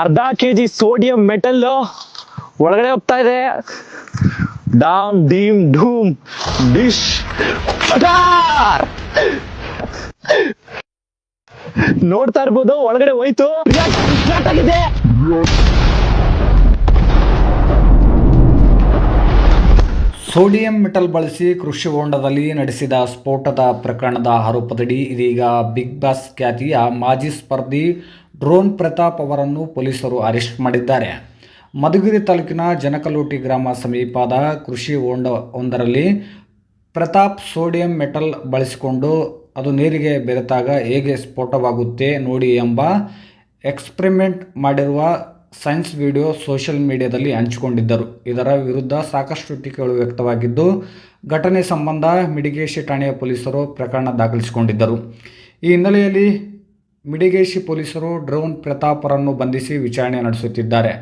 ಅರ್ಧ K G sodium metal ಒಳಗಡೆ ಹೋಗ್ತಾ ಇದೆ. ಡಾಮ್, ಡೀಮ್ ಢೂಮ್ ಡಿಶ್! ನೋಡ್ತಾ ಇರ್ಬೋದು, ಒಳಗಡೆ ಹೋಯ್ತು. ಆಗಿದೆ. ಸೋಡಿಯಂ ಮೆಟಲ್ ಬಳಸಿ ಕೃಷಿ ಹೊಂಡದಲ್ಲಿ ನಡೆಸಿದ ಸ್ಫೋಟದ ಪ್ರಕರಣದ ಆರೋಪದಡಿ ಇದೀಗ ಬಿಗ್ ಬಾಸ್ ಖ್ಯಾತಿಯ ಮಾಜಿ ಸ್ಪರ್ಧಿ ಡ್ರೋನ್ ಪ್ರತಾಪ್ ಅವರನ್ನು ಪೊಲೀಸರು ಅರೆಸ್ಟ್ ಮಾಡಿದ್ದಾರೆ. ಮಧುಗಿರಿ ತಾಲೂಕಿನ ಜನಕಲೋಟಿ ಗ್ರಾಮ ಸಮೀಪದ ಕೃಷಿ ಹೊಂಡ ಒಂದರಲ್ಲಿ ಪ್ರತಾಪ್ ಸೋಡಿಯಂ ಮೆಟಲ್ ಬಳಸಿಕೊಂಡು ಅದು ನೀರಿಗೆ ಬೆರೆತಾಗ ಹೇಗೆ ಸ್ಫೋಟವಾಗುತ್ತೆ ನೋಡಿ ಎಂಬ ಎಕ್ಸ್ಪರಿಮೆಂಟ್ ಮಾಡಿರುವ ಸೈನ್ಸ್ ವಿಡಿಯೋ ಸೋಷಿಯಲ್ ಮೀಡಿಯಾದಲ್ಲಿ ಹಂಚಿಕೊಂಡಿದ್ದರು. ಇದರ ವಿರುದ್ಧ ಸಾಕಷ್ಟು ಟೀಕೆಗಳು ವ್ಯಕ್ತವಾಗಿದ್ದು, ಘಟನೆ ಸಂಬಂಧ ಮಿಡಿಗೇಶಿ ಠಾಣೆಯ ಪೊಲೀಸರು ಪ್ರಕರಣ ದಾಖಲಿಸಿಕೊಂಡಿದ್ದರು. ಈ ಹಿನ್ನೆಲೆಯಲ್ಲಿ ಮಿಡಿಗೇಶಿ ಪೊಲೀಸರು ಡ್ರೋನ್ ಪ್ರತಾಪರನ್ನು ಬಂಧಿಸಿ ವಿಚಾರಣೆ ನಡೆಸುತ್ತಿದ್ದಾರೆ.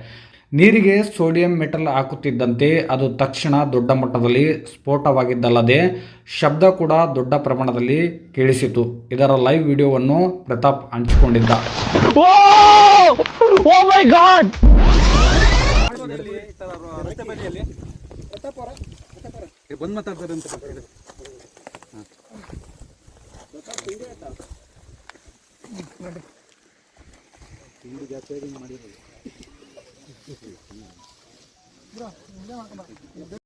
ನೀರಿಗೆ ಸೋಡಿಯಂ ಮೆಟಲ್ ಹಾಕುತ್ತಿದ್ದಂತೆ ಅದು ತಕ್ಷಣ ದೊಡ್ಡ ಮಟ್ಟದಲ್ಲಿ ಸ್ಫೋಟವಾಗಿದ್ದಲ್ಲದೆ ಶಬ್ದ ಕೂಡ ದೊಡ್ಡ ಪ್ರಮಾಣದಲ್ಲಿ ಕೇಳಿಸಿತು. ಇದರ ಲೈವ್ ವಿಡಿಯೋವನ್ನು ಪ್ರತಾಪ್ ಹಂಚಿಕೊಂಡಿದ್ದ. ಓ ಓ ಮೈ ಗಾಡ್ ಬಂದ್ ಮಾತಾಡ್ತಾರೆ ಅಂತ